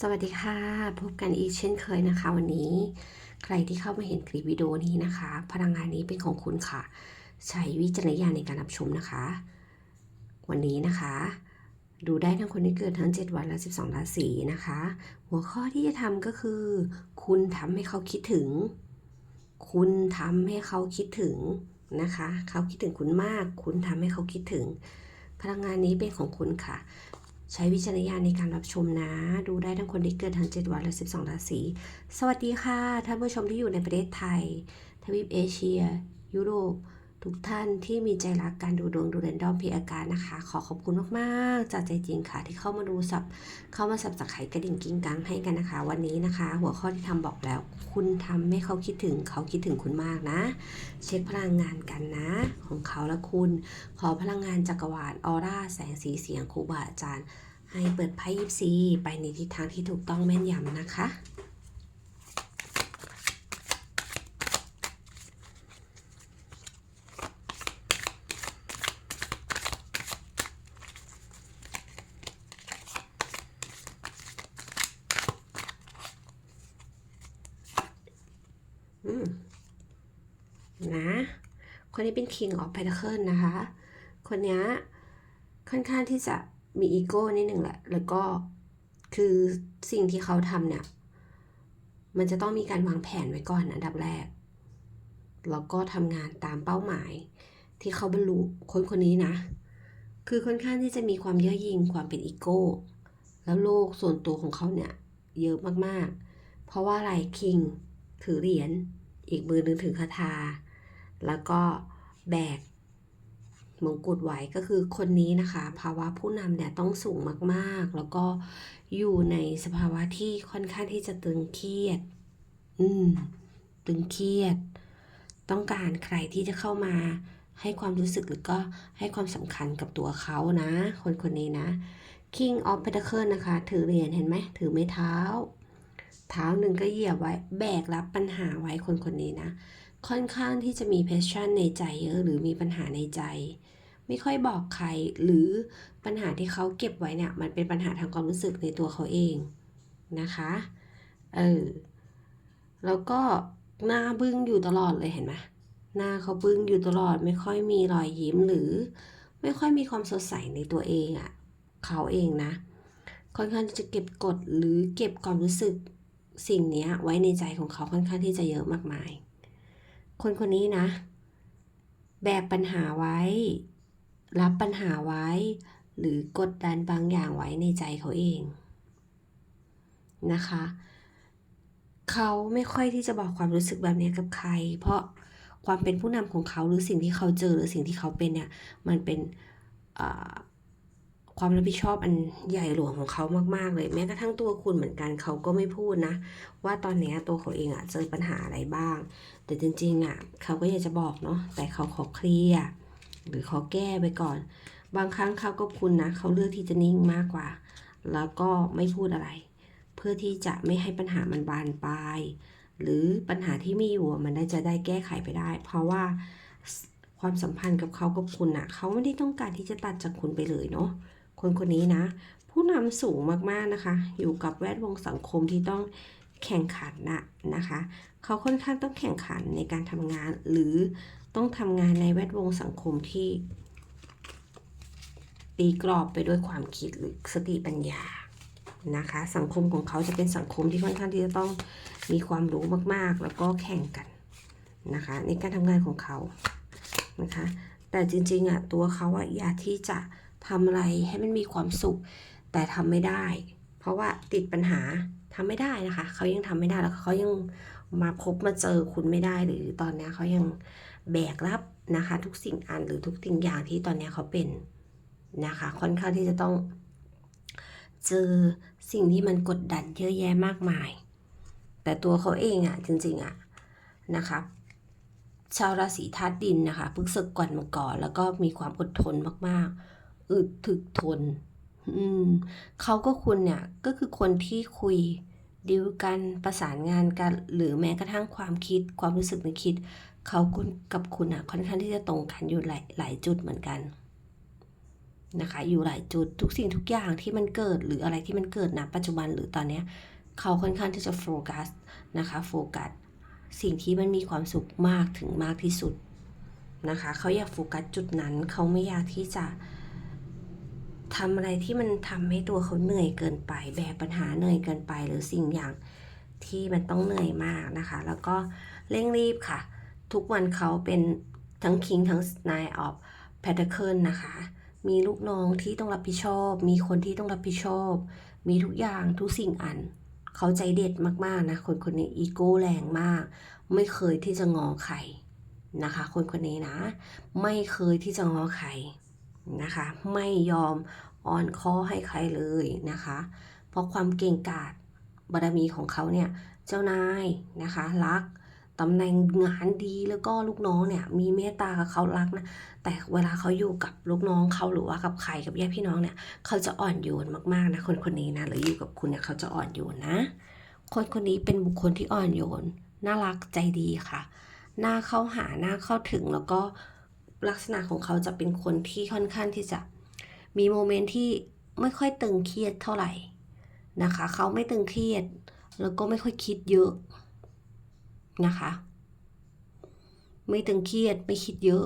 สวัสดีค่ะ พบกันอีกเช่นเคยนะคะ วันนี้ใครที่เข้ามาเห็นคลิปวิดีโอนี้นะคะ พลังงานนี้เป็นของคุณค่ะ ใช้วิจารณญาณในการรับชมนะคะ วันนี้นะคะ ดูได้ทั้งคนที่เกิดทั้ง 7 วันและ 12 ราศีนะคะ หัวข้อที่จะทำก็คือ คุณทำให้เขาคิดถึง คุณทำให้เขาคิดถึงนะคะ เขาคิดถึงคุณมาก คุณทำให้เขาคิดถึง พลังงานนี้เป็นของคุณค่ะ ใช้วิจารณญาณในการรับชมนะ ดูได้ทั้งคนที่เกิดทั้ง 7 วันและ 12 ราศี สวัสดีค่ะ ท่านผู้ชมที่อยู่ในประเทศไทย ทวีปเอเชีย ยุโรป ทุกท่านที่มีใจรักการดูดวงดูเรนดอมพีอาการนะคะ ขอขอบคุณมากๆ จากใจจริงค่ะ ที่เข้ามาดูสับเข้ามาสับสักไขกระดิ่งกิ้งกังให้กันนะคะ วันนี้นะคะ หัวข้อที่ทำบอกแล้ว คุณทำให้เขาคิดถึงเขาคิดถึงคุณมากนะ เช็คพลังงานกันนะ ของเขาและคุณ ขอพลังงานจักรวาลออร่าแสงสีเสียงครูบาอาจารย์ ให้เปิดไพ่ยิปซีไปในทิศทางที่ถูกต้องแม่นยำนะคะ อืม นะ คนนี้ เป็น King of Pentacles นะคะ คนเนี้ยค่อนข้างที่จะมีอีโก้นิดหนึ่งแหละ แล้วก็คือสิ่งที่เขาทำเนี่ย มันจะต้องมีการวางแผนไว้ก่อนอันดับแรก แล้วก็ทำงานตามเป้าหมาย ที่เขาบรรลุคนคนนี้นะ คือค่อนข้างที่จะมีความเย่อหยิ่งความเป็นอีโก้ แล้วโลกส่วนตัวของเขาเนี่ย เยอะมากๆ เพราะว่าอะไรคิงถือเหรียญอีกมือหนึงถือคาถาแล้วก็ แบกมงกุฎไว้ก็คือคนนี้นะคะ ภาวะผู้นำเนี่ยต้องสูงมากๆ แล้วก็อยู่ในสภาวะที่ค่อนข้างที่จะตึงเครียด อืม ตึงเครียด ต้องการใครที่จะเข้ามาให้ความรู้สึกหรือก็ให้ความสำคัญกับตัวเขานะ คนคนนี้นะ King of Pentacles นะคะ ถือเหรียญเห็นไหมถือไม้เท้า เท้าหนึ่งก็เหยียบไว้แบกรับปัญหาไว้คนคนนี้นะ ค่อนข้างที่จะมีเพชชั่นในใจเยอะหรือมีปัญหาในใจ ไม่ค่อยบอกใครหรือปัญหาที่เขาเก็บไว้เนี่ยมันเป็นปัญหาทางความรู้สึกในตัวเขาเองนะคะเออแล้วก็หน้าบึ้งอยู่ตลอดเลยเห็นไหมหน้าเขาบึ้งอยู่ตลอดไม่ค่อยมีรอยยิ้มหรือ ไม่ค่อยมีความสดใสในตัวเองอะ่ะเขาเองนะ ค่อนข้างจะเก็บกดหรือเก็บความรู้สึกสิ่งนี้ไว้ในใจของเขาค่อนข้างที่จะเยอะมากมาย คนคนนี้นะ แบกปัญหาไว้ รับปัญหาไว้ หรือกดดันบางอย่างไว้ในใจเขาเองนะคะ เขาไม่ค่อยที่จะบอกความรู้สึกแบบนี้กับใคร เพราะความเป็นผู้นำของเขาหรือสิ่งที่เขาเจอหรือสิ่งที่เขาเป็นเนี่ย มันเป็น ความรับผิดชอบอันใหญ่หลวงของเขามาก ๆ เลย แม้กระทั่งตัวคุณเหมือนกันเขาก็ไม่พูดนะ ว่าตอนนี้ตัวเขาเองอะเจอปัญหาอะไรบ้าง แต่จริงๆอะเขาก็อยากจะบอกเนาะแต่เขาขอเคลียร์หรือขอแก้ไปก่อน บางครั้งเขากับคุณนะเขาเลือกที่จะนิ่งมากกว่า แล้วก็ไม่พูดอะไร เพื่อที่จะไม่ให้ปัญหามันบานปลายหรือปัญหาที่มีอยู่มันได้จะได้แก้ไขไปได้ เพราะว่าความสัมพันธ์กับเขากับคุณอะเขาไม่ได้ต้องการที่จะตัดจากคุณไปเลยเนาะ คนคนนี้นะ ผู้นำสูงมากๆนะคะ อยู่กับแวดวงสังคมที่ต้องแข่งขันนะนะคะ เขาค่อนข้างต้องแข่งขันในการทำงาน หรือต้องทำงานในแวดวงสังคมที่ ตีกรอบไปด้วยความคิดหรือสติปัญญานะคะ สังคมของเขาจะเป็นสังคมที่ค่อนข้างที่จะต้องมีความรู้มากๆ แล้วก็แข่งกันนะคะ ในการทำงานของเขานะคะ แต่จริงๆอะตัวเขาอะอยากที่จะ ทำอะไรให้มันมีความสุข แต่ทำไม่ได้ เพราะว่าติดปัญหาทำไม่ได้นะคะ เขายังทำไม่ได้แล้วเขายังมาพบมาเจอคุณไม่ได้หรือตอนนี้เขายังแบกรับนะคะ ทุกสิ่งอันหรือทุกสิ่งอย่างที่ตอนนี้เขาเป็นนะคะ ค่อนข้างที่จะต้องเจอสิ่งที่มันกดดันเยอะแยะมากมาย แต่ตัวเขาเองอะ่ะจริงๆอะ่ะนะคะชาวราศีธาตุดินนะคะพึกศึกก่อนมาก่อนแล้วก็มีความอดทนมากๆ อึดถึกทน อืมเขาก็คุณเนี่ยก็คือคนที่คุยดิวกันประสานงานกัน หรือแม้กระทั่งความคิดความรู้สึกนึกคิด เขาคุณกับคุณอะ ค่อนข้างที่จะตรงกันอยู่หลายหลายจุดเหมือนกันนะคะ อยู่หลายจุดทุกสิ่งทุกอย่างที่มันเกิดหรืออะไรที่มันเกิดณปัจจุบันหรือตอนเนี้ยเขาค่อนข้างที่จะโฟกัสนะคะโฟกัสสิ่งที่มันมีความสุขมากถึงมากที่สุดนะคะ เขาอยากโฟกัสจุดนั้น เขาไม่อยากที่จะ ทำอะไรที่มันทำให้ตัวเขาเหนื่อยเกินไป แบกปัญหาเหนื่อยเกินไป หรือสิ่งอย่างที่มันต้องเหนื่อยมากนะคะ แล้วก็เร่งรีบค่ะ ทุกวันเขาเป็นทั้ง King ทั้ง Nine of Pentacle นะคะ มีลูกน้องที่ต้องรับผิดชอบ มีคนที่ต้องรับผิดชอบ มีทุกอย่างทุกสิ่งอัน เขาใจเด็ดมากๆนะคนคนนี้อีโก้แรงมาก ไม่เคยที่จะงอใครนะคะ คนคนนี้นะ ไม่เคยที่จะงอใคร นะคะ ไม่ยอมอ่อนข้อให้ใครเลยนะคะ เพราะความเก่งกาจบารมีของเขาเนี่ยเจ้านายนะคะรักตำแหน่งงานดีแล้วก็ลูกน้องเนี่ยมีเมตตากับเขารักนะแต่เวลาเขาอยู่กับลูกน้องเขาหรือว่ากับใครกับญาติพี่น้องเนี่ยเขาจะอ่อนโยนมากๆนะคนคนนี้นะหรืออยู่กับคุณเนี่ยเขาจะอ่อนโยนนะ คนคนนี้เป็นบุคคลที่อ่อนโยนน่ารักใจดีค่ะ หน้าเข้าหาหน้าเข้าถึงแล้วก็ ลักษณะของเขาจะเป็นคนที่ค่อนข้างที่จะมีโมเมนต์ที่ไม่ค่อยตึงเครียดเท่าไหร่นะคะ เขาไม่ตึงเครียด แล้วก็ไม่ค่อยคิดเยอะนะคะ ไม่ตึงเครียดไม่คิดเยอะ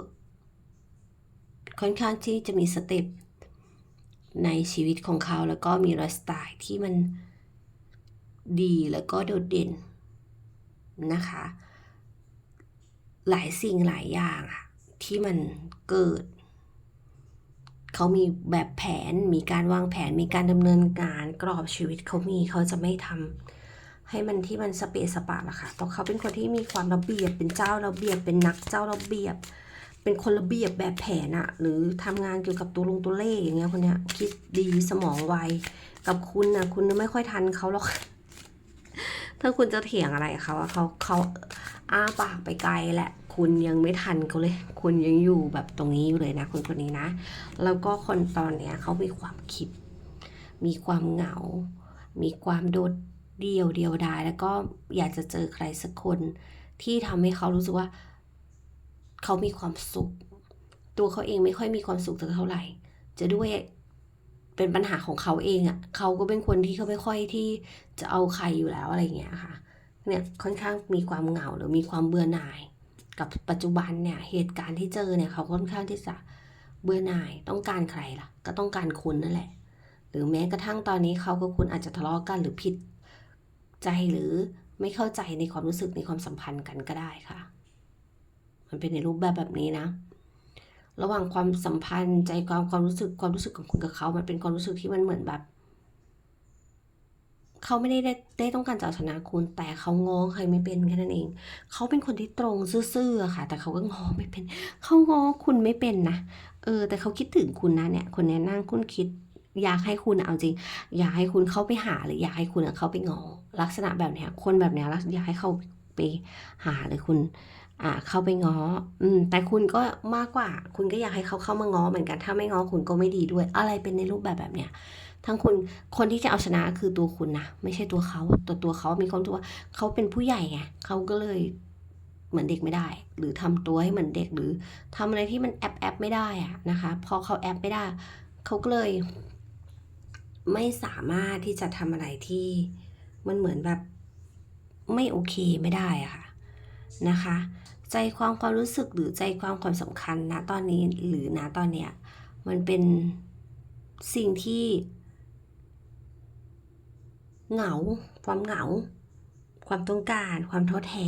ค่อนข้างที่จะมีสเต็ปในชีวิตของเขาแล้วก็มีไลฟ์สไตล์ที่มันดีแล้วก็โดดเด่นนะคะ หลายสิ่งหลายอย่างอะ ที่มันเกิด เขามีแบบแผนมีการวางแผนมีการดำเนินการกรอบชีวิตเขามีเขาจะไม่ทำให้มันที่มันสเปสปะละค่ะเพราะเขาเป็นคนที่มีความระเบียบเป็นเจ้าระเบียบเป็นนักเจ้าระเบียบ เป็นคนระเบียบแบบแผนอะหรือทำงานเกี่ยวกับตัวลงตัวเลขอย่างเงี้ยคนเนี้ยคิดดีสมองไวกับคุณนะคุณไม่ค่อยทันเขาหรอกถ้าคุณจะเถียงอะไรเขาอะเขาเขาอ้าปากไปไกลแหละ คุณยังไม่ทันเขาเลย คุณยังอยู่แบบตรงนี้อยู่เลยนะคนคนนี้นะ แล้วก็คนตอนเนี้ยเขามีความคิด มีความเหงา มีความโดดเดี่ยวเดียวดาย แล้วก็อยากจะเจอใครสักคนที่ทำให้เขารู้สึกว่า เขามีความสุข ตัวเขาเองไม่ค่อยมีความสุขเท่าไหร่ จะด้วยเป็นปัญหาของเขาเองอะ่ะ เขาก็เป็นคนที่เขาไม่ค่อยที่จะเอาใครอยู่แล้วอะไรเงี้ยค่ะ เนี่ยค่อนข้างมีความเหงาหรือมีความเบื่อหน่าย กับปัจจุบันเนี่ยเหตุการณ์ที่เจอเนี่ยเขาค่อนข้างที่จะเบื่อหน่ายต้องการใครล่ะ ก็ต้องการคุณนั่นแหละ หรือแม้กระทั่งตอนนี้เขากับคุณอาจจะทะเลาะกันหรือผิดใจหรือไม่เข้าใจในความรู้สึกในความสัมพันธ์กันก็ได้ค่ะ มันเป็นในรูปแบบแบบนี้นะ ระหว่างความสัมพันธ์ใจความความรู้สึกความรู้สึกของคุณกับเขา มันเป็นความรู้สึกที่มันเหมือนแบบ เขาไม่ได้ได้ได้ต้องการจะเอาชนะคุณ แต่เขาง้อใครไม่เป็นแค่นั้นเอง เขาเป็นคนที่ตรงซื่อๆค่ะ แต่เขาก็ง้อไม่เป็น เขาง้อคุณไม่เป็นนะ เออ แต่เขาคิดถึงคุณนะเนี่ย คนนี้นั่งคุณคิด อยากให้คุณเอาจริง อยากให้คุณเข้าไปหาหรืออยากให้คุณเข้าไปงอ ลักษณะแบบเนี้ย คนแบบเนี้ยอยากให้เขาไปหาหรือคุณอ่าเข้าไปง้อ อืม แต่คุณก็มากกว่า คุณก็อยากให้เขาเข้ามาง้อเหมือนกัน ถ้าไม่ง้อคุณก็ไม่ดีด้วย อะไรเป็นในรูปแบบแบบเนี้ย ทั้งคุณคนที่จะเอาชนะคือตัวคุณนะไม่ใช่ตัวเขาตัวตัวเขามีความรู้ว่าเขาเป็นผู้ใหญ่ไงเขาก็เลยเหมือนเด็กไม่ได้ หรือทำตัวให้เหมือนเด็กหรือทำอะไรที่มันแอบแอบไม่ได้อะนะคะ พอเขาแอบไม่ได้เขาก็เลย ไม่สามารถที่จะทำอะไรที่มันเหมือนแบบไม่โอเคไม่ได้อะค่ะนะคะ ใจความความรู้สึกหรือใจความความสำคัญนะตอนนี้หรือนะตอนเนี้ยมันเป็นสิ่งที่ เหงา ความเหงา ความต้องการ ความท้อแท้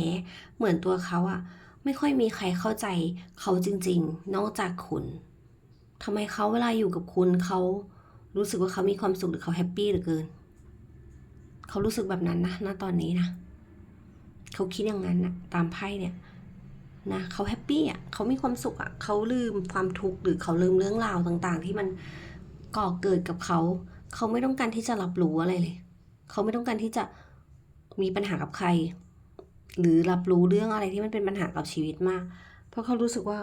เหมือนตัวเขาอะไม่ค่อยมีใครเข้าใจเขาจริง ๆ นอกจากคุณทำไมเขาเวลาอยู่กับคุณเขารู้สึกว่าเขามีความสุขหรือเขาแฮปปี้เหลือเกิน เขารู้สึกแบบนั้นนะณตอนนี้นะเขาคิดอย่างนั้นนะตามไพ่เนี่ยนะเขาแฮปปี้อะเขามีความสุขอะเขาลืมความทุกข์หรือเขาลืมเรื่องราวต่างๆ ที่มันก่อเกิดกับเขา เขาไม่ต้องการที่จะรับรู้อะไรเลย เขาไม่ต้องการที่จะมีปัญหากับใคร หรือรับรู้เรื่องอะไรที่มันเป็นปัญหากับชีวิตมาก เพราะเขารู้สึกว่า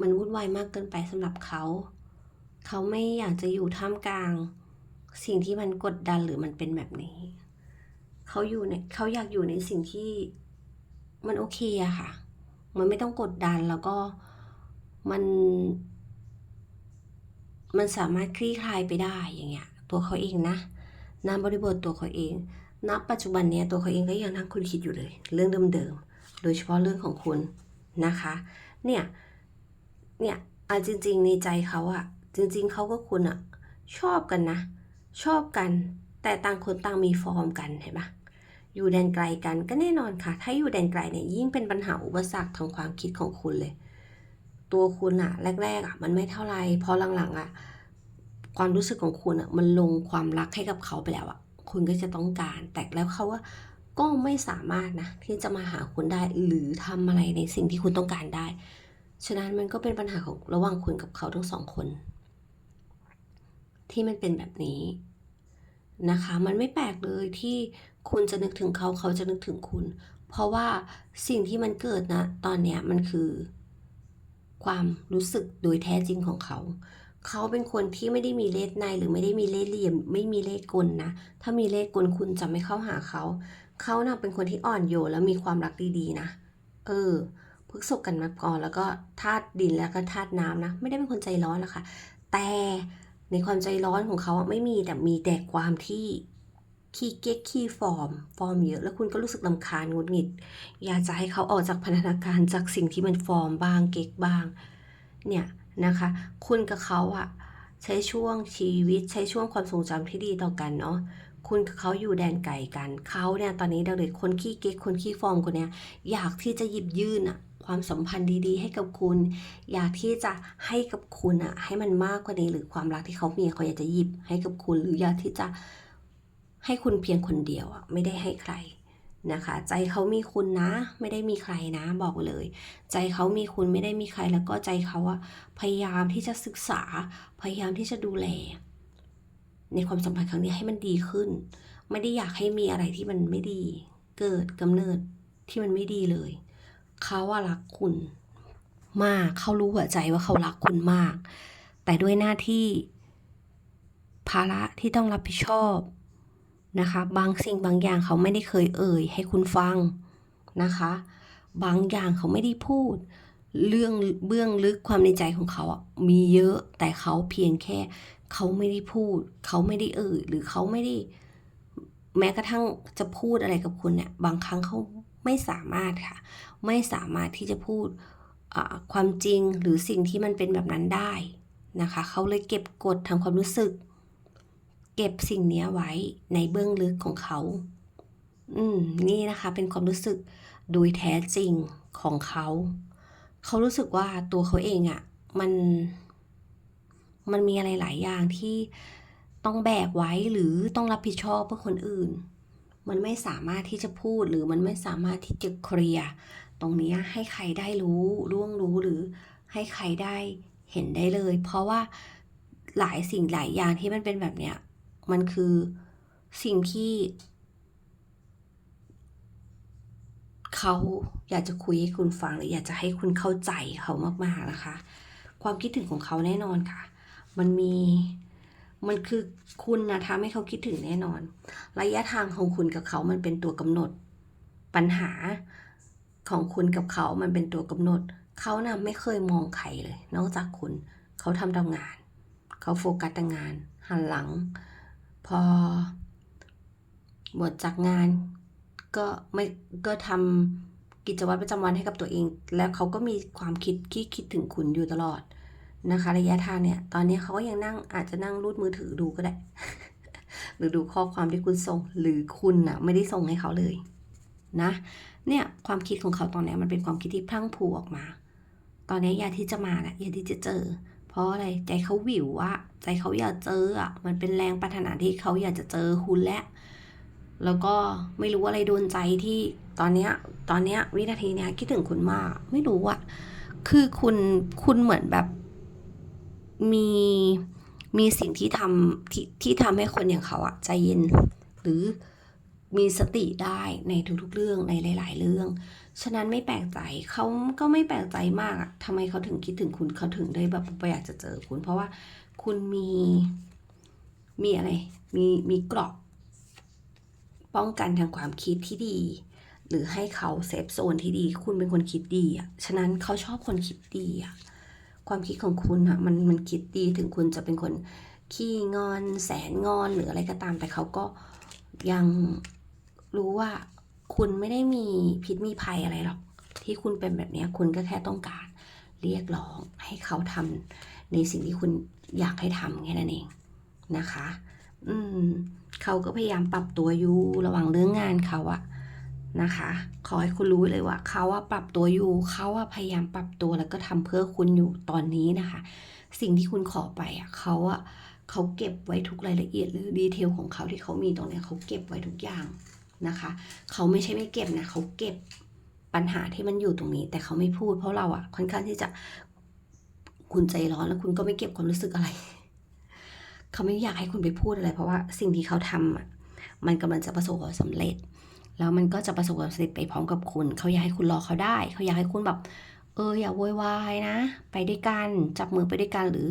มันวุ่นวายมากเกินไปสำหรับเขา เขาไม่อยากจะอยู่ท่ามกลาง สิ่งที่มันกดดันหรือมันเป็นแบบนี้ เขาอยู่ในเขาอยากอยู่ในสิ่งที่มันโอเคอะค่ะ มันไม่ต้องกดดันแล้วก็มัน มันสามารถคลี่คลายไปได้อย่างเงี้ย ตัวเขาเองนะ นามบริบทตัวเขาเอง ณ ปัจจุบันนี้ตัวเขาเองก็ยังนั่งคุณคิดอยู่เลย เรื่องเดิมๆ โดยเฉพาะเรื่องของคุณนะคะ เนี่ย เนี่ยอาจริง ๆ ในใจเขาอะจริง ๆเขาก็คุณอะชอบกันนะ ชอบกัน แต่ต่างคนต่างมีฟอร์มกันเห็นปะอยู่แดนไกลกันก็แน่นอนค่ะ ถ้าอยู่แดนไกลเนี่ยยิ่งเป็นปัญหาอุปสรรคทางความคิดของคุณเลย ตัวคุณอะแรกๆอะมันไม่เท่าไรพอหลังๆอะ ความรู้สึกของคุณอะมันลงความรักให้กับเขาไปแล้วอะคุณก็จะต้องการ แต่แล้วเขาว่าก็ไม่สามารถนะที่จะมาหาคุณได้หรือทำอะไรในสิ่งที่คุณต้องการได้ ฉะนั้นมันก็เป็นปัญหาของระหว่างคุณกับเขาทั้งสองคน ที่มันเป็นแบบนี้นะคะ มันไม่แปลกเลยที่คุณจะนึกถึงเขาเขาจะนึกถึงคุณ เพราะว่าสิ่งที่มันเกิดนะตอนเนี้ยมันคือ ความรู้สึกโดยแท้จริงของเขา เขาเป็นคนที่ไม่ได้มีเลสในหรือไม่ได้มีเลสเหลี่ยม ไม่มีเลสกลนะ ถ้ามีเลสกลคุณจะไม่เข้าหาเขา เขาน่ะเป็นคนที่อ่อนโยนแล้วมีความรักดีๆนะ เออพฤกษกกันมาก่อนแล้วก็ธาตุดินแล้วก็ธาตุน้ำนะ ไม่ได้เป็นคนใจร้อนหรอกค่ะ แต่ในความใจร้อนของเขาไม่มีแต่มีแต่ความที่ขี้เก๊กขี้ฟอร์ม ฟอร์มเยอะ แล้วคุณก็รู้สึกลำคาญงุดหงิด อยากจะให้เขาออกจากพันธนาการจากสิ่งที่มันฟอร์มบ้างเก๊กบ้าง เนี่ย นะคะ คุณกับเขาอะใช้ช่วงชีวิตใช้ช่วงความทรงจำที่ดีต่อกันเนาะคุณกับเขาอยู่แดนไกลกันเขาเนี่ยตอนนี้เราเลยคนขี้เก๊กคนขี้ฟอร์มคนเนี้ยอยากที่จะหยิบยื่นอะความสัมพันธ์ดีๆ ให้กับคุณ อยากที่จะให้กับคุณอะให้มันมากกว่านี้หรือความรักที่เขามีเขาอยากจะหยิบให้กับคุณ หรืออยากที่จะให้คุณเพียงคนเดียวอะไม่ได้ให้ใคร นะคะ ใจเขามีคุณนะ ไม่ได้มีใครนะบอกเลย ใจเขามีคุณไม่ได้มีใครแล้วก็ใจเขาอะพยายามที่จะศึกษา พยายามที่จะดูแล ในความสัมพันธ์ครั้งนี้ให้มันดีขึ้น ไม่ได้อยากให้มีอะไรที่มันไม่ดี เกิดกำเนิดที่มันไม่ดีเลยเขาว่ารักคุณมากเขารู้หัวใจว่าเขารักคุณมาก แต่ด้วยหน้าที่ภาระที่ต้องรับผิดชอบ นะคะ บางสิ่งบางอย่างเขาไม่ได้เคยเอ่ย ให้คุณฟังนะคะ บางอย่างเขาไม่ได้พูด เรื่องเบื้องลึกความในใจของเขาอะมีเยอะแต่เขาเพียงแค่ เขาไม่ได้พูด เขาไม่ได้เอ่ย หรือเขาไม่ได้ แม้กระทั่งจะพูดอะไรกับคุณเนี่ยบางครั้งเขาไม่สามารถค่ะ ไม่สามารถที่จะพูดความจริงหรือสิ่งที่มันเป็นแบบนั้นได้นะคะ เขาเลยเก็บกดทางความรู้สึก เก็บสิ่งนี้ไว้ในเบื้องลึกของเขา อืม นี่นะคะ เป็นความรู้สึกโดยแท้จริงของเขา เขารู้สึกว่าตัวเขาเองอะ่ะ มัน มันมีอะไรหลายอย่างที่ต้องแบกไว้หรือต้องรับผิดชอบเพื่อคนอื่น มันไม่สามารถที่จะพูดหรือมันไม่สามารถที่จะเคลียร์ตรงนี้ให้ใครได้รู้ร่วงรู้หรือให้ใครได้เห็นได้เลย เพราะว่าหลายสิ่งหลายอย่างที่มันเป็นแบบเนี้ย มันคือสิ่งที่ เขาอยากจะคุยให้คุณฟังหรืออยากจะให้คุณเข้าใจเขามากๆนะคะ ความคิดถึงของเขาแน่นอนค่ะ มันมีมันคือคุณนะทำให้เขาคิดถึงแน่นอน ระยะทางของคุณกับเขามันเป็นตัวกำหนด ปัญหาของคุณกับเขามันเป็นตัวกำหนด เขานะ่ะไม่เคยมองใครเลย นอกจากคุณ เขาทำทำงาน เขาโฟกัสแต่งาน หันหลัง พอหมดจากงานก็ไม่ก็ทำกิจวัตรประจำวันให้กับตัวเอง แล้วเขาก็มีความคิดคิดคิดถึงคุณอยู่ตลอดนะคะ ระยะทางเนี่ย ตอนนี้เขาก็ยังนั่งอาจจะนั่งรูดมือถือดูก็ได้ หรือดูข้อความที่คุณส่ง หรือคุณน่ะไม่ได้ส่งให้เขาเลยนะ เนี่ยความคิดของเขาตอนนี้มันเป็นความคิดที่พลั่งพรูออกมา ตอนนี้อยากที่จะมาแหละอยากที่จะเจอ เพราะอะไรใจเขาวิวอะใจเขาอยากเจออะมันเป็นแรงปรารถนาที่เขาอยากจะเจอคุณและ แล้วก็ไม่รู้อะไรโดนใจที่ตอนเนี้ยตอนเนี้ยวินาทีเนี้ยคิดถึงคุณมาก ไม่รู้อะคือคุณคุณเหมือนแบบมีมีสิ่งที่ทำที่ที่ทำให้คนอย่างเขาอะใจเย็น หรือมีสติได้ในทุกๆเรื่องในหลาย ๆ เรื่อง ฉะนั้นไม่แปลกใจเขาก็ไม่แปลกใจมากอะทำไมเขาถึงคิดถึงคุณเขาถึงได้แบบอยากจะเจอคุณ เพราะว่าคุณมี มีอะไร มีมีกราะป้องกันทางความคิดที่ดี หรือให้เขาเซฟโซนที่ดี คุณเป็นคนคิดดีอะฉะนั้นเขาชอบคนคิดดีอะความคิดของคุณอะมันมันคิดดีถึงคุณจะเป็นคนขี้งอน แสนงอนหรืออะไรก็ตามแต่เขาก็ยังรู้ว่า คุณไม่ได้มีพิษมีภัยอะไรหรอก ที่คุณเป็นแบบนี้คุณก็แค่ต้องการเรียกร้องให้เขาทำในสิ่งที่คุณอยากให้ทำแค่นั้นเองนะคะ อืมเขาก็พยายามปรับตัวอยู่ระหว่างเรื่องงานเขาอะนะคะ ขอให้คุณรู้เลยว่าเขาอะปรับตัวอยู่เขาอะพยายามปรับตัวแล้วก็ทำเพื่อคุณอยู่ตอนนี้นะคะ สิ่งที่คุณขอไปอะเขาอะเขาเก็บไว้ทุกรายละเอียดหรือดีเทลของเขาที่เขามีตรงนี้เขาเก็บไว้ทุกอย่าง นะคะ เขาไม่ใช่ไม่เก็บนะเขาเก็บปัญหาที่มันอยู่ตรงนี้ แต่เขาไม่พูดเพราะเราอะค่อนข้างที่จะคุณใจร้อนแล้วคุณก็ไม่เก็บความรู้สึกอะไร เขาไม่อยากให้คุณไปพูดอะไร เพราะว่าสิ่งที่เขาทำอะมันกำลังจะประสบความสำเร็จ แล้วมันก็จะประสบความสำเร็จไปพร้อมกับคุณ เขาอยากให้คุณรอเขาได้ เขาอยากให้คุณแบบ เอออย่าโวยวายนะ ไปด้วยกัน จับมือไปด้วยกันหรือ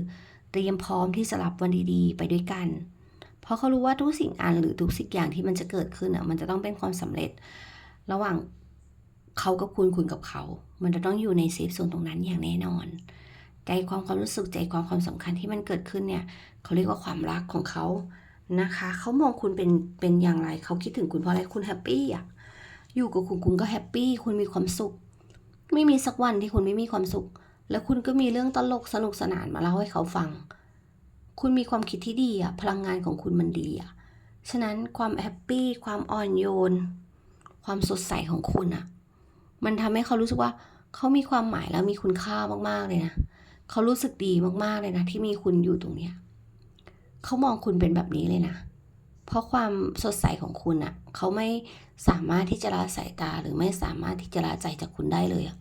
เตรียมพร้อมที่จะรับวันดีๆ ไปด้วยกัน เพราะเขารู้ว่าทุกสิ่งอันหรือทุกสิ่งอย่างที่มันจะเกิดขึ้นอะมันจะต้องเป็นความสำเร็จ ระหว่างเขากับคุณคุณกับเขา มันจะต้องอยู่ในเซฟโซนตรงนั้นอย่างแน่นอน ใจความความรู้สึกใจความความสำคัญที่มันเกิดขึ้นเนี่ยเขาเรียกว่าความรักของเขานะคะเขามองคุณเป็นเป็นอย่างไรเขาคิดถึงคุณเพราะอะไรคุณแฮปปี้อะอยู่กับคุณคุณก็แฮปปี้คุณมีความสุข ไม่มีสักวันที่คุณไม่มีความสุข แล้วคุณก็มีเรื่องตลกสนุกสนานมาเล่าให้เขาฟัง คุณมีความคิดที่ดีอะพลังงานของคุณมันดีอะฉะนั้นความแฮปปี้ความอ่อนโยน ความสดใสของคุณอะมันทำให้เขารู้สึกว่าเขามีความหมายแล้วมีคุณค่ามากๆเลยนะเขารู้สึกดีมากๆเลยนะที่มีคุณอยู่ตรงเนี้ยเขามองคุณเป็นแบบนี้เลยนะ เพราะความสดใสของคุณอะเขาไม่สามารถที่จะละสายตาหรือไม่สามารถที่จะละใจจากคุณได้เลยอะ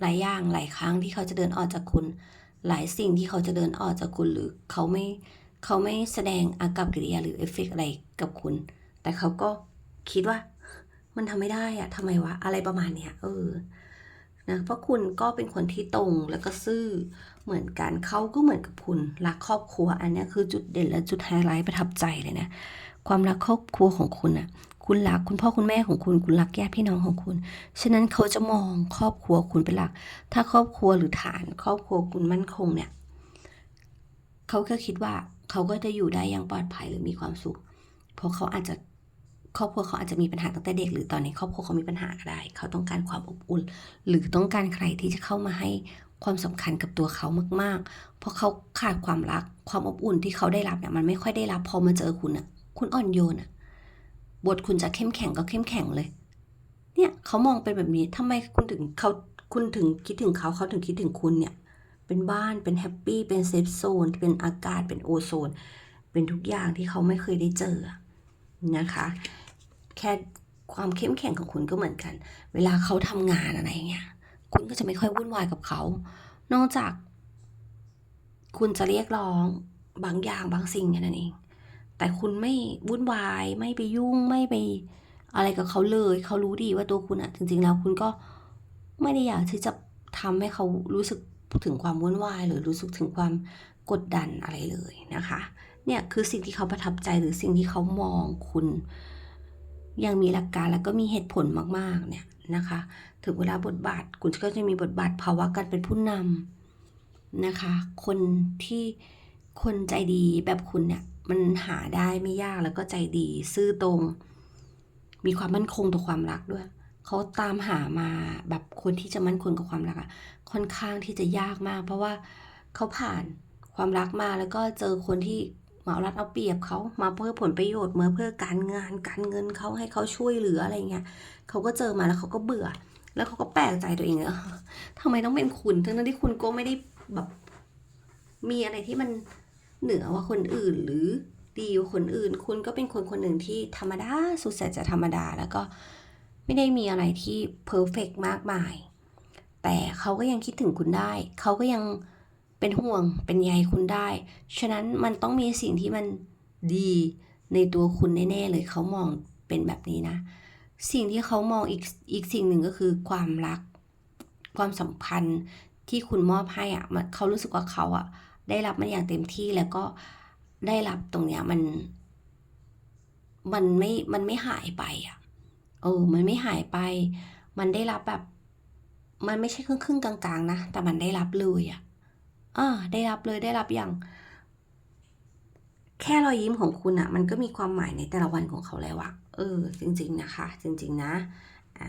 หลายอย่างหลายครั้งที่เขาจะเดินออกจากคุณ หลายสิ่งที่เขาจะเดินออกจากคุณหรือเขาไม่เขาไม่แสดงอากับกิริยาหรือเอฟเฟกต์อะไรกับคุณ แต่เขาก็คิดว่า มันทำไม่ได้อะทำไมวะ อะไรประมาณเนี้ยเออนะเพราะคุณก็เป็นคนที่ตรงแล้วก็ซื่อเหมือนกันเขาก็เหมือนกับคุณรักครอบครัวอันนี้คือจุดเด่นและจุดไฮไลท์ประทับใจเลยนะความรักครอบครัวของคุณอะ คุณรักคุณพ่อคุณแม่ของคุณ คุณรักญาติพี่น้องของคุณ ฉะนั้นเขาจะมองครอบครัวคุณเป็นหลัก ถ้าครอบครัวหรือฐาน ครอบครัวคุณมั่นคงเนี่ย เขาก็คิดว่าเขาก็จะอยู่ได้อย่างปลอดภัยหรือมีความสุข เพราะเขาอาจจะครอบครัวเขาอาจจะมีปัญหาตั้งแต่เด็ก หรือตอนนี้ครอบครัวเขามีปัญหาก็ได้เขาต้องการความอบอุ่น หรือต้องการใครที่จะเข้ามาให้ความสำคัญกับตัวเขามาก ๆ เพราะเขาขาดความรัก ความอบอุ่นที่เขาได้รับเนี่ยมันไม่ค่อยได้รับพอมาเจอคุณอะคุณอ่อนโยนอะ บทคุณจะเข้มแข็งก็เข้มแข็งเลย เนี่ยเขามองเป็นแบบนี้ทำไมคุณถึงเขาคุณถึงคิดถึงเขาเขาถึงคิดถึงคุณเนี่ย เป็นบ้านเป็นแฮปปี้เป็นเซฟโซนเป็นอากาศเป็นโอโซน เป็นทุกอย่างที่เขาไม่เคยได้เจอนะคะ แค่ความเข้มแข็งของคุณก็เหมือนกัน เวลาเขาทำงานอะไรเงี้ยคุณก็จะไม่ค่อยวุ่นวายกับเขา นอกจาก คุณจะเรียกร้องบางอย่างบางสิ่งแค่นั้นเอง แต่คุณไม่วุ่นวาย ไม่ไปยุ่ง ไม่ไปอะไรกับเขาเลย เขารู้ดีว่าตัวคุณอะจริง ๆ แล้วคุณก็ไม่ได้อยากที่จะทำให้เขารู้สึกถึงความวุ่นวาย หรือรู้สึกถึงความกดดันอะไรเลยนะคะ เนี่ยคือสิ่งที่เขาประทับใจหรือสิ่งที่เขามองคุณ ยังมีหลักการแล้วก็มีเหตุผลมากๆ เนี่ยนะคะ ถึงเวลาบทบาท คุณก็จะมีบทบาทภาวะการเป็นผู้นำนะคะ คนที่คนใจดีแบบคุณเนี่ย มันหาได้ไม่ยากแล้วก็ใจดี ซื่อตรง มีความมั่นคงต่อความรักด้วยเขาตามหามาแบบคนที่จะมั่นคงกับความรักอะค่อนข้างที่จะยากมาก เพราะว่าเขาผ่านความรักมาแล้วก็เจอคนที่มาเอารัดเอาเปรียบเขามาเพื่อผลประโยชน์มาเพื่อการงานการเงินเขาให้เขาช่วยเหลืออะไรเงี้ยเขาก็เจอมาแล้วเขาก็เบื่อ แล้วเขาก็แปลกใจตัวเองเออทำไมต้องเป็นคุณ ทั้งๆที่คุณก็ไม่ได้แบบมีอะไรที่มัน เหนือกว่าคนอื่นหรือดีกว่าคนอื่น คุณก็เป็นคนคนหนึ่งที่ธรรมดาสุดแสนจะธรรมดา แล้วก็ไม่ได้มีอะไรที่เพอร์เฟกมากมาย แต่เขาก็ยังคิดถึงคุณได้ เขาก็ยังเป็นห่วงเป็นใยคุณได้ ฉะนั้นมันต้องมีสิ่งที่มันดีในตัวคุณแน่ๆเลยเขามองเป็นแบบนี้นะ สิ่งที่เขามองอีกอีกสิ่งหนึ่งก็คือความรัก ความสัมพันธ์ที่คุณมอบให้อะเขารู้สึกว่าเขาอะ ได้รับมันอย่างเต็มที่แล้วก็ได้รับตรงเนี้ยมัน มันไม่ มันไม่หายไปอะเออมันไม่หายไป มันได้รับแบบ มันไม่ใช่ครึ่งครึ่งกลางๆนะ แต่มันได้รับเลยอะอ่าได้รับเลยได้รับอย่าง แค่รอยยิ้มของคุณอะมันก็มีความหมายในแต่ละวันของเขาแล้วอะเออ จริง ๆ นะคะ จริง ๆ นะ อ่า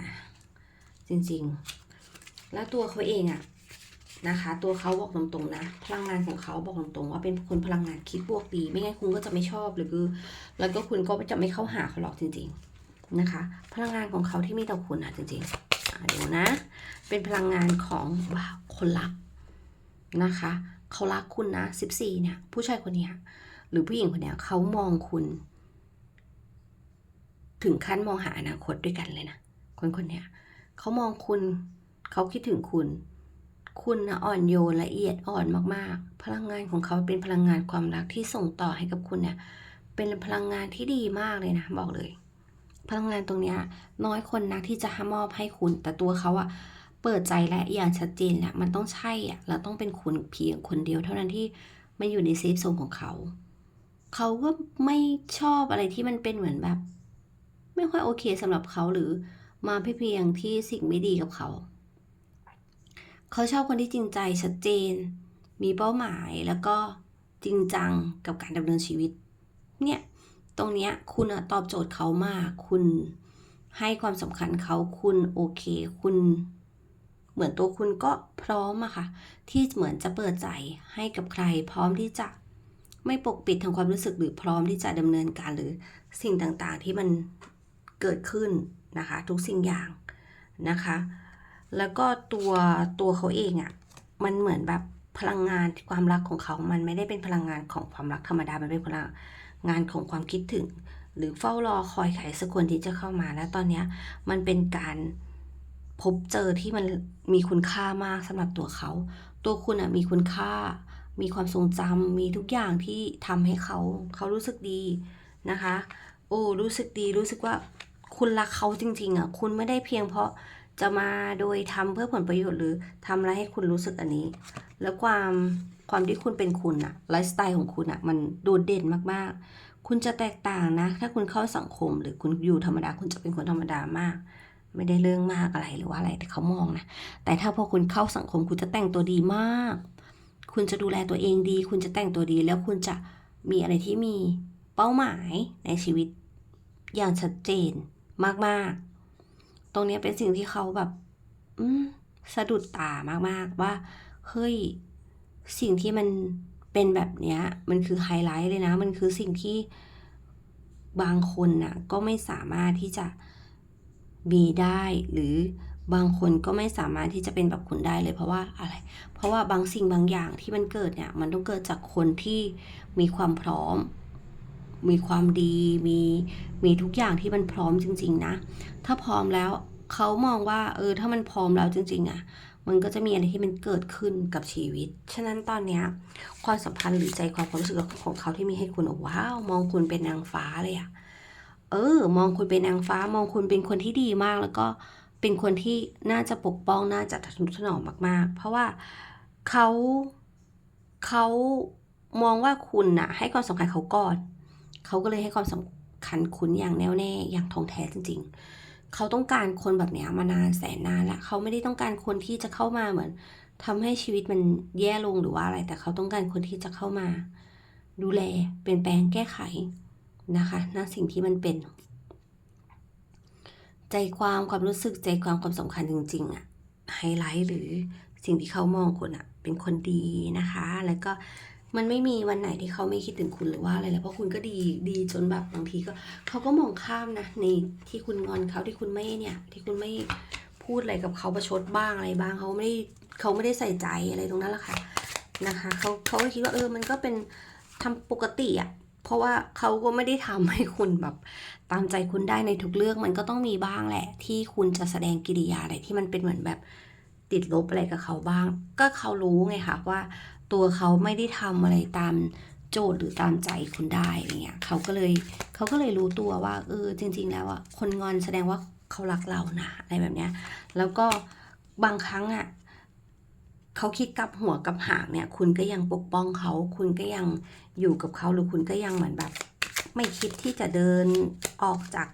จริง ๆ แล้วตัวเขาเองอะ นะคะ ตัวเขาบอกตรงๆนะ พลังงานของเขาบอกตรงๆว่าเป็นคนพลังงานคิดบวกดี ไม่งั้นคุณก็จะไม่ชอบหรือ แล้วก็คุณก็จะไม่เข้าหาเขาหรอกจริง ๆนะคะ พลังงานของเขาที่มีต่อคุณอะจริงๆเดี๋ยวนะ เป็นพลังงานของว้าคนรักนะคะ เขารักคุณนะ14เนี่ย ผู้ชายคนเนี้ยหรือผู้หญิงคนเนี้ยเขามองคุณ ถึงขั้นมองหาอนาคตด้วยกันเลยนะคนคนเนี้ยเขามองคุณ เขาคิดถึงคุณ คุณนะอ่อนโยนละเอียดอ่อนมากๆ พลังงานของเขาเป็นพลังงานความรักที่ส่งต่อให้กับคุณเนี่ย เป็นพลังงานที่ดีมากเลยนะ บอกเลย พลังงานตรงเนี้ยน้อยคนนักที่จะมอบให้คุณ แต่ตัวเขาอะเปิดใจและอย่างชัดเจนแหละมันต้องใช่อะแล้วต้องเป็นคุณเพียงคนเดียวเท่านั้นที่ไม่อยู่ในเซฟโซนของเขา เขาก็ไม่ชอบอะไรที่มันเป็นเหมือนแบบ ไม่ค่อยโอเคสำหรับเขาหรือมาเพียงที่สิ่งไม่ดีกับเขา เขาชอบคนที่จริงใจชัดเจน มีเป้าหมายแล้วก็จริงจังกับการดำเนินชีวิต เนี่ย ตรงเนี้ยคุณตอบโจทย์เขามาก คุณให้ความสำคัญเขาคุณโอเค คุณ เหมือนตัวคุณก็พร้อมอะค่ะ ที่เหมือนจะเปิดใจให้กับใคร พร้อมที่จะไม่ปกปิดทางความรู้สึกหรือพร้อมที่จะดำเนินการหรือสิ่งต่างๆที่มันเกิดขึ้นนะคะ ทุกสิ่งอย่างนะคะ แล้วก็ตัวตัวเขาเองอะ่ะ มันเหมือนแบบพลังงานความรักของเขา มันไม่ได้เป็นพลังงานของความรักธรรมดา มันเป็นพลังงานของความคิดถึง หรือเฝ้ารอคอยใครสักคนที่จะเข้ามา แล้วตอนเนี้ยมันเป็นการพบเจอที่มันมีคุณค่ามากสำหรับตัวเขา ตัวคุณอะมีคุณค่า มีความทรงจำมีทุกอย่างที่ทำให้เขา เขารู้สึกดีนะคะ โอ้ รู้สึกดี รู้สึกว่าคุณรักเขาจริง ๆอะ คุณไม่ได้เพียงเพราะ จะมาโดยทำเพื่อผลประโยชน์หรือทำอะไรให้คุณรู้สึกอันนี้ แล้วความความที่คุณเป็นคุณอะไลฟ์สไตล์ของคุณอะมันโดดเด่นมากๆ คุณจะแตกต่างนะ ถ้าคุณเข้าสังคมหรือคุณอยู่ธรรมดา คุณจะเป็นคนธรรมดามาก ไม่ได้เรื่องมากอะไรหรือว่าอะไรแต่เขามองนะ แต่ถ้าพอคุณเข้าสังคม คุณจะแต่งตัวดีมาก คุณจะดูแลตัวเองดี คุณจะแต่งตัวดี แล้วคุณจะมีอะไรที่มีเป้าหมายในชีวิตอย่างชัดเจนมากๆ ตรงนี้เป็นสิ่งที่เขาแบบ อืมสะดุดตามากๆว่า เฮ้ย สิ่งที่มันเป็นแบบเนี้ย มันคือไฮไลท์เลยนะ มันคือสิ่งที่บางคนน่ะ ก็ไม่สามารถที่จะมีได้ หรือบางคนก็ไม่สามารถที่จะเป็นแบบคุณได้เลย เพราะว่าอะไร เพราะว่าบางสิ่งบางอย่างที่มันเกิดเนี่ย มันต้องเกิดจากคนที่มีความพร้อม มีความดีมีมีทุกอย่างที่มันพร้อมจริง ๆ นะ ถ้าพร้อมแล้วเขามองว่า เออ ถ้ามันพร้อมแล้วจริง ๆอะมันก็จะมีอะไรที่มันเกิดขึ้นกับชีวิต ฉะนั้นตอนเนี้ยความสัมพันธ์หรือใจความความรู้สึกของเขาที่มีให้คุณว้าวมองคุณเป็นนางฟ้าเลยอะเออ มองคุณเป็นนางฟ้า มองคุณเป็นคนที่ดีมาก แล้วก็เป็นคนที่น่าจะปกป้องน่าจะทนุถนอมมาก ๆ เพราะว่าเขาเขามองว่าคุณน่ะ ให้ความสำคัญเขาก่อน เขาก็เลยให้ความสำคัญคุณอย่างแน่วแน่อย่างทองแท้จริง ๆ เขาต้องการคนแบบนี้มานานแสนนานแล้วเขาไม่ได้ต้องการคนที่จะเข้ามาเหมือนทำให้ชีวิตมันแย่ลงหรือว่าอะไร แต่เขาต้องการคนที่จะเข้ามา ดูแลเปลี่ยนแปลงแก้ไขนะคะณสิ่งที่มันเป็น ใจความความรู้สึกใจความความสำคัญจริงๆอะไฮไลท์หรือสิ่งที่เขามองคุณอะเป็นคนดีนะคะ แล้วก็ มันไม่มีวันไหนที่เขาไม่คิดถึงคุณหรือว่าอะไรแล้วเพราะคุณก็ดีดีจนแบบบางทีก็เขาก็มองข้ามนะในที่คุณงอนเขาที่คุณไม่เนี่ย ที่คุณไม่พูดอะไรกับเขาประชดบ้างอะไรบ้างเขาไม่ได้เขาไม่ได้ใส่ใจอะไรตรงนั้นแหละค่ะนะคะเขาเขาก็คิดว่าเออมันก็เป็นทำปกติอะเพราะว่าเขาก็ไม่ได้ทำให้คุณแบบตามใจคุณได้ในทุกเรื่องมันก็ต้องมีบ้างแหละ ที่คุณจะแสดงกิริยาอะไรที่มันเป็นเหมือนแบบติดลบอะไรกับเขาบ้าง ก็เขารู้ไงคะว่า ตัวเขาไม่ได้ทำอะไรตามโจทย์หรือตามใจคุณได้อะไรเงี้ยเขาก็เลยเขาก็เลยรู้ตัวว่าเออจริง ๆ แล้วอะคนงอนแสดงว่าเขารักเรานะอะไรแบบเนี้ยแล้วก็บางครั้งอะเขาคิดกับหัวกับหางเนี่ย คุณก็ยังปกป้องเขา คุณก็ยังอยู่กับเขาหรือคุณก็ยังเหมือนแบบ ไม่คิดที่จะเดินออกจาก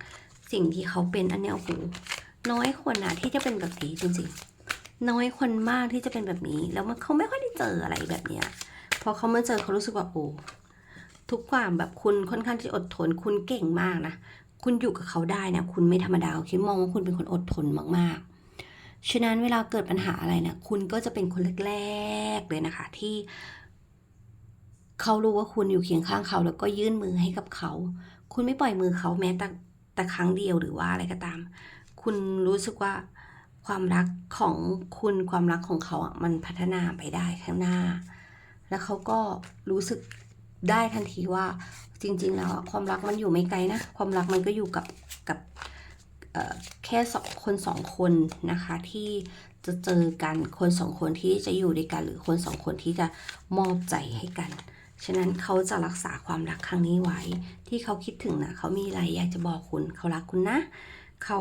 สิ่งที่เขาเป็นอันเนี้ยโอ้โหน้อยคนนะที่จะเป็นแบบนี้จริงๆ น้อยคนมากที่จะเป็นแบบนี้ แล้วมันเขาไม่ค่อยได้เจออะไรแบบเนี้ยพอเขามาเจอเขารู้สึกว่าโอ้ทุกความแบบคุณค่อนข้างที่อดทน คุณเก่งมากนะ คุณอยู่กับเขาได้นะคุณไม่ธรรมดาคิดมองว่าคุณเป็นคนอดทนมากๆ ฉะนั้นเวลาเกิดปัญหาอะไรนะคุณก็จะเป็นคนแรกๆเลยนะคะ ที่เขารู้ว่าคุณอยู่เคียงข้างเขา แล้วก็ยื่นมือให้กับเขา คุณไม่ปล่อยมือเขาแม้แต่แต่ครั้งเดียวหรือว่าอะไรก็ตาม คุณรู้สึกว่า ความรักของคุณความรักของเขาอะมันพัฒนาไปได้ข้างหน้า แล้วเขาก็รู้สึกได้ทันทีว่าจริง ๆ แล้วความรักมันอยู่ไม่ไกลนะ ความรักมันก็อยู่กับกับแค่สองคนสองคนนะคะที่จะเจอกันคนสองคนที่จะอยู่ด้วยกัน หรือคนสองคนที่จะมอบใจให้กัน ฉะนั้นเขาจะรักษาความรักครั้งนี้ไว้ ที่เขาคิดถึงนะเขามีอะไรอยากจะบอกคุณ เขารักคุณนะ เขา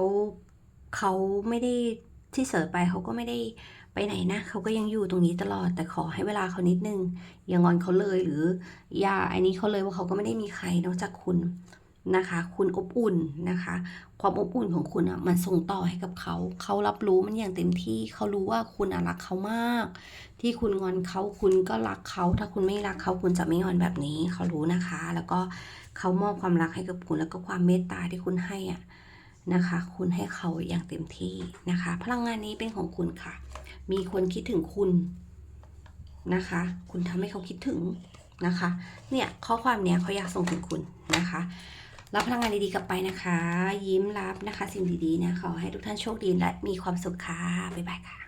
เขาไม่ได้ ที่เสิร์ฟไปเขาก็ไม่ได้ไปไหนนะเขาก็ยังอยู่ตรงนี้ตลอด แต่ขอให้เวลาเขานิดนึง อย่างอนเขาเลยหรือ อย่าอันนี้เขาเลยว่าเขาก็ไม่ได้มีใครนอกจากคุณนะคะ คุณอบอุ่นนะคะ ความอบอุ่นของคุณอะมันส่งต่อให้กับเขา เขารับรู้มันอย่างเต็มที่ เขารู้ว่าคุณรักเขามาก ที่คุณงอนเขาคุณก็รักเขา ถ้าคุณไม่รักเขาคุณจะไม่งอนแบบนี้ เขารู้นะคะ แล้วก็เขามอบความรักให้กับคุณแล้วก็ความเมตตาที่คุณให้อะ นะคะ คุณให้เขาอย่างเต็มที่นะคะ พลังงานนี้เป็นของคุณค่ะ มีคนคิดถึงคุณนะคะ คุณทำให้เขาคิดถึงนะคะ เนี่ยข้อความเนี้ยเขาอยากส่งถึงคุณนะคะรับพลังงานดีๆกลับไปนะคะ ยิ้มรับนะคะ สิ่งดีๆนะขอให้ทุกท่านโชคดีและมีความสุขค่ะบ๊ายบายค่ะ